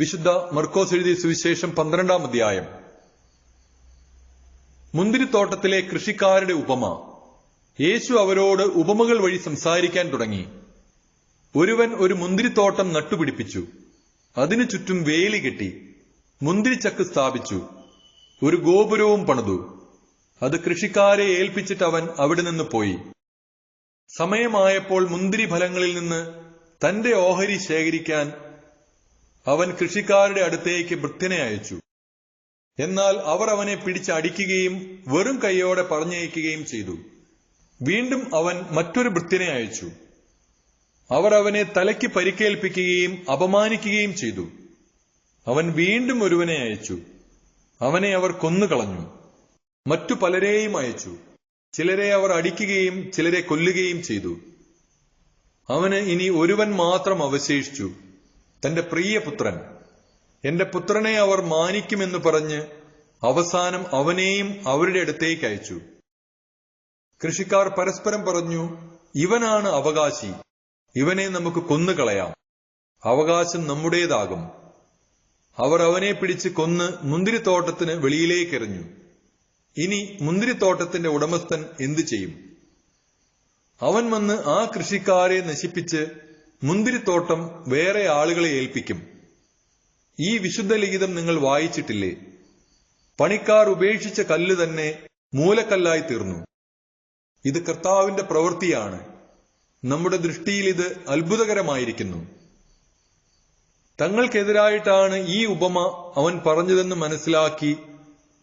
വിശുദ്ധ മർക്കോസ് എഴുതിയ സുവിശേഷം പന്ത്രണ്ടാം അധ്യായം. മുന്തിരിത്തോട്ടത്തിലെ കൃഷിക്കാരുടെ ഉപമ. യേശു അവരോട് ഉപമകൾ വഴി സംസാരിക്കാൻ തുടങ്ങി. ഒരുവൻ ഒരു മുന്തിരിത്തോട്ടം നട്ടുപിടിപ്പിച്ചു. അതിനു ചുറ്റും വേലി കെട്ടി മുന്തിരിച്ചക്ക് സ്ഥാപിച്ചു. ഒരു ഗോപുരവും പണിതു. അത് കൃഷിക്കാരെ ഏൽപ്പിച്ചിട്ട് അവൻ അവിടെ നിന്ന് പോയി. സമയമായപ്പോൾ മുന്തിരി ഫലങ്ങളിൽ നിന്ന് തന്റെ ഓഹരി ശേഖരിക്കാൻ അവൻ കൃഷിക്കാരുടെ അടുത്തേക്ക് വൃത്യനെ അയച്ചു. എന്നാൽ അവർ അവനെ പിടിച്ചടിക്കുകയും വെറും കൈയോടെ പറഞ്ഞയക്കുകയും ചെയ്തു. വീണ്ടും അവൻ മറ്റൊരു വൃത്തിനെ അയച്ചു. അവർ അവനെ തലയ്ക്ക് പരിക്കേൽപ്പിക്കുകയും അപമാനിക്കുകയും ചെയ്തു. അവൻ വീണ്ടും ഒരുവനെ അയച്ചു. അവനെ അവർ കൊന്നുകളഞ്ഞു. മറ്റു പലരെയും അയച്ചു. ചിലരെ അവർ അടിക്കുകയും ചിലരെ കൊല്ലുകയും ചെയ്തു. അവന് ഇനി ഒരുവൻ മാത്രം അവശേഷിച്ചു. തന്റെ പ്രിയപുത്രൻ എന്റെ പുത്രനെ അവർ മാനിക്കുമെന്ന് പറഞ്ഞ് അവസാനം അവനെയും അവരുടെ അടുത്തേക്ക് അയച്ചു. കൃഷിക്കാർ പരസ്പരം പറഞ്ഞു ഇവനാണ് അവകാശി. ഇവനെ നമുക്ക് കൊന്നുകളയാം. അവകാശം നമ്മുടേതാകും. അവർ അവനെ പിടിച്ച് കൊന്ന് മുന്തിരിത്തോട്ടത്തിന് വെളിയിലേക്കെറിഞ്ഞു. ഇനി മുന്തിരിത്തോട്ടത്തിന്റെ ഉടമസ്ഥൻ എന്തു ചെയ്യും? അവൻ വന്ന് ആ കൃഷിക്കാരെ നശിപ്പിച്ച് മുന്തിരിത്തോട്ടം വേറെ ആളുകളെ ഏൽപ്പിക്കും. ഈ വിശുദ്ധ ലിഖിതം നിങ്ങൾ വായിച്ചിട്ടില്ലേ? പണിക്കാർ ഉപേക്ഷിച്ച കല്ല് തന്നെ മൂലക്കല്ലായി തീർന്നു. ഇത് കർത്താവിന്റെ പ്രവൃത്തിയാണ്. നമ്മുടെ ദൃഷ്ടിയിൽ ഇത് അത്ഭുതകരമായിരിക്കുന്നു. തങ്ങൾക്കെതിരായിട്ടാണ് ഈ ഉപമ അവൻ പറഞ്ഞതെന്ന് മനസ്സിലാക്കി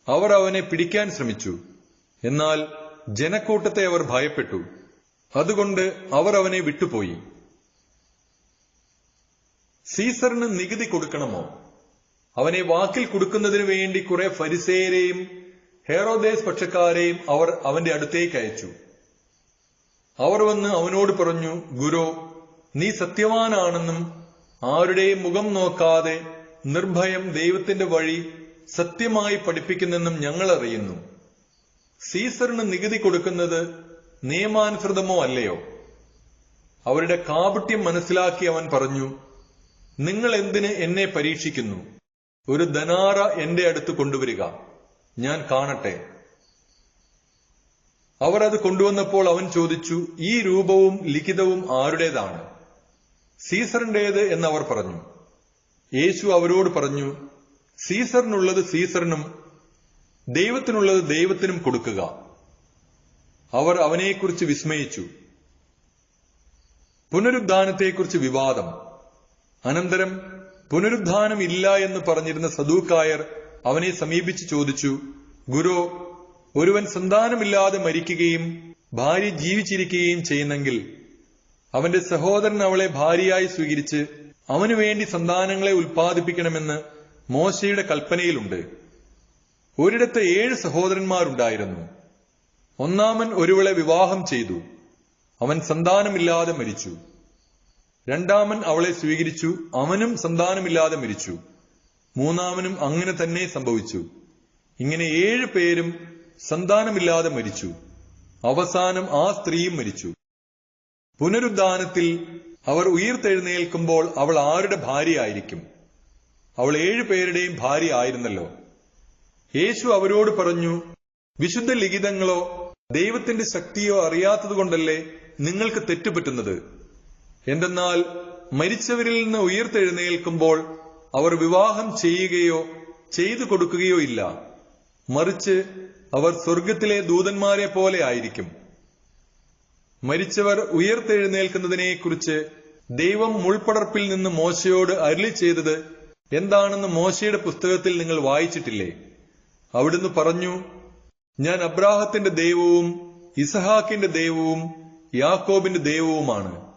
അവർ അവനെ പിടിക്കാൻ ശ്രമിച്ചു. എന്നാൽ ജനക്കൂട്ടത്തെ അവർ ഭയപ്പെട്ടു. അതുകൊണ്ട് അവർ അവനെ വിട്ടുപോയി. സീസറിന് നികുതി കൊടുക്കണമോ? അവനെ വാക്കിൽ കൊടുക്കുന്നതിനു വേണ്ടി കുറെ ഫരിസേരെയും ഹെറോദേസ് പക്ഷക്കാരെയും അവർ അവന്റെ അടുത്തേക്ക് അയച്ചു. അവർ വന്ന് അവനോട് പറഞ്ഞു ഗുരു നീ സത്യവാനാണെന്നും ആരുടെയും മുഖം നോക്കാതെ നിർഭയം ദൈവത്തിന്റെ വഴി സത്യമായി പഠിപ്പിക്കുന്നെന്നും ഞങ്ങൾ അറിയുന്നു. സീസറിന് നികുതി കൊടുക്കുന്നത് നിയമാനുസൃതമോ അല്ലയോ? അവരുടെ കാപട്യം മനസ്സിലാക്കി അവൻ പറഞ്ഞു നിങ്ങൾ എന്തിന് എന്നെ പരീക്ഷിക്കുന്നു? ഒരു ധനാറ എന്റെ അടുത്ത് കൊണ്ടുവരിക. ഞാൻ കാണട്ടെ. അവർ അത് കൊണ്ടുവന്നപ്പോൾ അവൻ ചോദിച്ചു ഈ രൂപവും ലിഖിതവും ആരുടേതാണ്? സീസറിന്റേത് അവർ പറഞ്ഞു. യേശു അവരോട് പറഞ്ഞു സീസറിനുള്ളത് സീസറിനും ദൈവത്തിനുള്ളത് ദൈവത്തിനും കൊടുക്കുക. അവർ അവനെക്കുറിച്ച് വിസ്മയിച്ചു. പുനരുദ്ധാനത്തെക്കുറിച്ച് വിവാദം. അനന്തരം പുനരുദ്ധാനം ഇല്ല എന്ന് പറഞ്ഞിരുന്ന സദൂക്കായർ അവനെ സമീപിച്ച് ചോദിച്ചു ഗുരു ഒരുവൻ സന്താനമില്ലാതെ മരിക്കുകയും ഭാര്യ ജീവിച്ചിരിക്കുകയും ചെയ്യുന്നെങ്കിൽ അവന്റെ സഹോദരൻ അവളെ ഭാര്യയായി സ്വീകരിച്ച് അവനു വേണ്ടി സന്താനങ്ങളെ ഉൽപ്പാദിപ്പിക്കണമെന്ന് മോശയുടെ കൽപ്പനയിലുണ്ട്. ഒരിടത്ത് ഏഴ് സഹോദരന്മാരുണ്ടായിരുന്നു. ഒന്നാമൻ ഒരുവളെ വിവാഹം ചെയ്തു. അവൻ സന്താനമില്ലാതെ മരിച്ചു. രണ്ടാമൻ അവളെ സ്വീകരിച്ചു അവനും സന്താനമില്ലാതെ മരിച്ചു. മൂന്നാമനും അങ്ങനെ തന്നെ സംഭവിച്ചു. ഇങ്ങനെ ഏഴ് പേരും സന്താനമില്ലാതെ മരിച്ചു. അവസാനം ആ സ്ത്രീയും മരിച്ചു. പുനരുദ്ധാനത്തിൽ അവർ ഉയർത്തെഴുന്നേൽക്കുമ്പോൾ അവൾ ആരുടെ ഭാര്യയായിരിക്കും? അവൾ ഏഴു പേരുടെയും ഭാര്യ ആയിരുന്നല്ലോ. യേശു അവരോട് പറഞ്ഞു വിശുദ്ധ ലിഖിതങ്ങളോ ദൈവത്തിന്റെ ശക്തിയോ അറിയാത്തതുകൊണ്ടല്ലേ നിങ്ങൾക്ക് തെറ്റുപറ്റുന്നത്? എന്തെന്നാൽ മരിച്ചവരിൽ നിന്ന് ഉയർത്തെഴുന്നേൽക്കുമ്പോൾ അവർ വിവാഹം ചെയ്യുകയോ ചെയ്തു കൊടുക്കുകയോ ഇല്ല. മറിച്ച് അവർ സ്വർഗത്തിലെ ദൂതന്മാരെ പോലെ ആയിരിക്കും. മരിച്ചവർ ഉയർത്തെഴുന്നേൽക്കുന്നതിനെക്കുറിച്ച് ദൈവം മുൾപ്പടർപ്പിൽ നിന്ന് മോശയോട് അരുളി ചെയ്തത് എന്താണെന്ന് മോശയുടെ പുസ്തകത്തിൽ നിങ്ങൾ വായിച്ചിട്ടില്ലേ? അവിടുന്ന് പറഞ്ഞു ഞാൻ അബ്രാഹത്തിന്റെ ദൈവവും ഇസഹാക്കിന്റെ ദൈവവും യാക്കോബിന്റെ ദൈവവുമാണ്.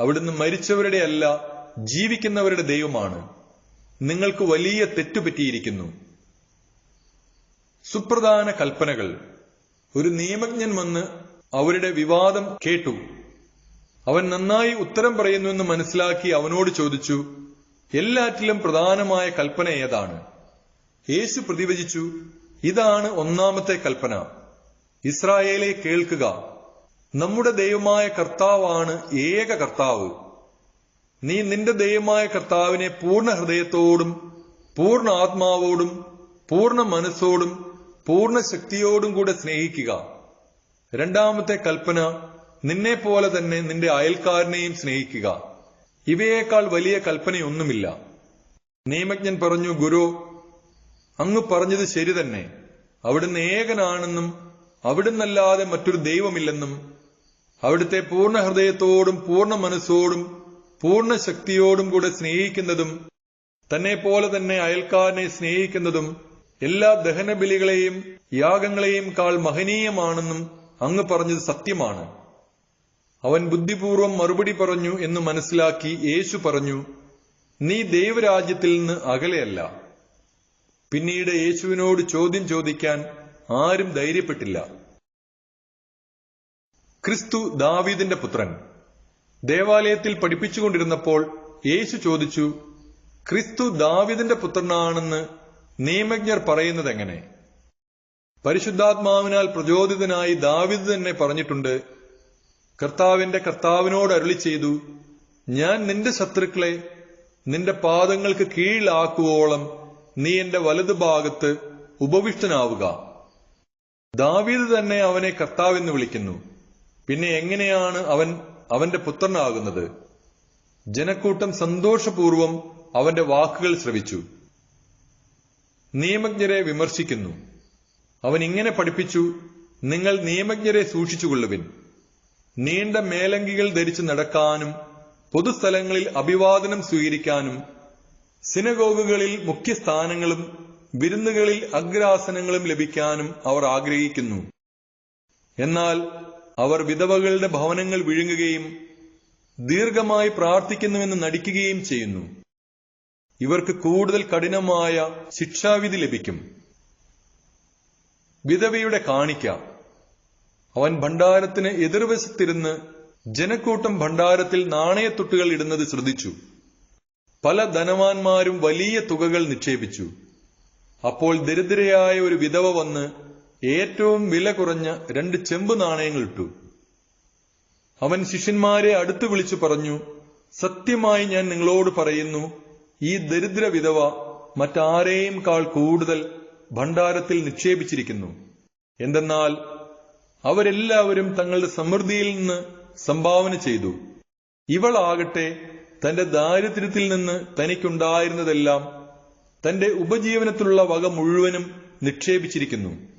അവിടുന്ന് മരിച്ചവരുടെ അല്ല ജീവിക്കുന്നവരുടെ ദൈവമാണ്. നിങ്ങൾക്ക് വലിയ തെറ്റുപറ്റിയിരിക്കുന്നു സുപ്രധാന കൽപ്പനകൾ. ഒരു നിയമജ്ഞൻ വന്ന് അവരുടെ വിവാദം കേട്ടു. അവൻ നന്നായി ഉത്തരം പറയുന്നുവെന്ന് മനസ്സിലാക്കി അവനോട് ചോദിച്ചു എല്ലാറ്റിലും പ്രധാനമായ കൽപ്പന ഏതാണ്? യേശു പ്രതിവചിച്ചു ഇതാണ് ഒന്നാമത്തെ കൽപ്പന. ഇസ്രായേലെ കേൾക്കുക. നമ്മുടെ ദൈവമായ കർത്താവാണ് ഏക കർത്താവ്. നീ നിന്റെ ദൈവമായ കർത്താവിനെ പൂർണ ഹൃദയത്തോടും പൂർണ ആത്മാവോടും പൂർണ മനസ്സോടും പൂർണ ശക്തിയോടും കൂടെ സ്നേഹിക്കുക. രണ്ടാമത്തെ കൽപ്പന നിന്നെ പോലെ തന്നെ നിന്റെ അയൽക്കാരനെയും സ്നേഹിക്കുക. ഇവയേക്കാൾ വലിയ കൽപ്പനയൊന്നുമില്ല. നിയമജ്ഞൻ പറഞ്ഞു ഗുരു അങ്ങ് പറഞ്ഞത് ശരി തന്നെ. അവിടുന്ന് ഏകനാണെന്നും അവിടുന്നല്ലാതെ മറ്റൊരു ദൈവമില്ലെന്നും അവിടുത്തെ പൂർണ ഹൃദയത്തോടും പൂർണ മനസ്സോടും പൂർണ ശക്തിയോടും കൂടെ സ്നേഹിക്കുന്നതും തന്നെ പോലെ തന്നെ അയൽക്കാരനെ സ്നേഹിക്കുന്നതും എല്ലാ ദഹനബലികളെയും യാഗങ്ങളെയും കാൾ മഹനീയമാണെന്നും അങ്ങ് പറഞ്ഞത് സത്യമാണ്. അവൻ ബുദ്ധിപൂർവം മറുപടി പറഞ്ഞു എന്ന് മനസ്സിലാക്കി യേശു പറഞ്ഞു നീ ദൈവരാജ്യത്തിൽ നിന്ന് അകലെയല്ല. പിന്നീട് യേശുവിനോട് ചോദ്യം ചോദിക്കാൻ ആരും ധൈര്യപ്പെട്ടില്ല. ക്രിസ്തു ദാവീദിന്റെ പുത്രൻ. ദേവാലയത്തിൽ പഠിപ്പിച്ചുകൊണ്ടിരുന്നപ്പോൾ യേശു ചോദിച്ചു ക്രിസ്തു ദാവിദിന്റെ പുത്രനാണെന്ന് നിയമജ്ഞർ പറയുന്നത് എങ്ങനെ പരിശുദ്ധാത്മാവിനാൽ പ്രചോദിതനായി ദാവിദ് തന്നെ പറഞ്ഞിട്ടുണ്ട് കർത്താവിന്റെ കർത്താവിനോട് അരുളി ചെയ്തു ഞാൻ നിന്റെ ശത്രുക്കളെ നിന്റെ പാദങ്ങൾക്ക് കീഴിലാക്കുവോളം നീ എന്റെ വലതുഭാഗത്ത് ഉപവിഷ്ടനാവുക. ദാവീദ് തന്നെ അവനെ കർത്താവെന്ന് വിളിക്കുന്നു. പിന്നെ എങ്ങനെയാണ് അവൻ അവന്റെ പുത്രനാകുന്നത്? ജനക്കൂട്ടം സന്തോഷപൂർവം അവന്റെ വാക്കുകൾ ശ്രവിച്ചു. നിയമജ്ഞരെ വിമർശിക്കുന്നു. അവൻ ഇങ്ങനെ പഠിപ്പിച്ചു നിങ്ങൾ നിയമജ്ഞരെ സൂക്ഷിച്ചുകൊള്ളുവിൻ. നീണ്ട മേലങ്കികൾ ധരിച്ചു നടക്കാനും പൊതുസ്ഥലങ്ങളിൽ അഭിവാദനം സ്വീകരിക്കാനും സിനഗോഗുകളിൽ മുഖ്യസ്ഥാനങ്ങളും വിരുന്നുകളിൽ അഗ്രാസനങ്ങളും ലഭിക്കാനും അവർ ആഗ്രഹിക്കുന്നു. എന്നാൽ അവർ വിധവകളുടെ ഭവനങ്ങൾ വിഴുങ്ങുകയും ദീർഘമായി പ്രാർത്ഥിക്കുന്നുവെന്ന് നടിക്കുകയും ചെയ്യുന്നു. ഇവർക്ക് കൂടുതൽ കഠിനമായ ശിക്ഷാവിധി ലഭിക്കും. വിധവയുടെ കാണിക്ക. അവൻ ഭണ്ഡാരത്തിന് എതിർവശത്തിരുന്ന് ജനക്കൂട്ടം ഭണ്ഡാരത്തിൽ നാണയത്തുട്ടുകൾ ഇടുന്നത് ശ്രദ്ധിച്ചു. പല ധനവാന്മാരും വലിയ തുകകൾ നിക്ഷേപിച്ചു. അപ്പോൾ ദരിദ്രയായ ഒരു വിധവ വന്ന് ഏറ്റവും വില കുറഞ്ഞ രണ്ട് ചെമ്പ് നാണയങ്ങൾ ഇട്ടു. അവൻ ശിഷ്യന്മാരെ അടുത്തു വിളിച്ചു പറഞ്ഞു സത്യമായി ഞാൻ നിങ്ങളോട് പറയുന്നു ഈ ദരിദ്ര വിധവ മറ്റാരെയും കാൾ കൂടുതൽ ഭണ്ഡാരത്തിൽ നിക്ഷേപിച്ചിരിക്കുന്നു. എന്തെന്നാൽ അവരെല്ലാവരും തങ്ങളുടെ സമൃദ്ധിയിൽ നിന്ന് സംഭാവന ചെയ്തു. ഇവളാകട്ടെ തന്റെ ദാരിദ്ര്യത്തിൽ നിന്ന് തനിക്കുണ്ടായിരുന്നതെല്ലാം തന്റെ ഉപജീവനത്തിലുള്ള വക മുഴുവനും നിക്ഷേപിച്ചിരിക്കുന്നു.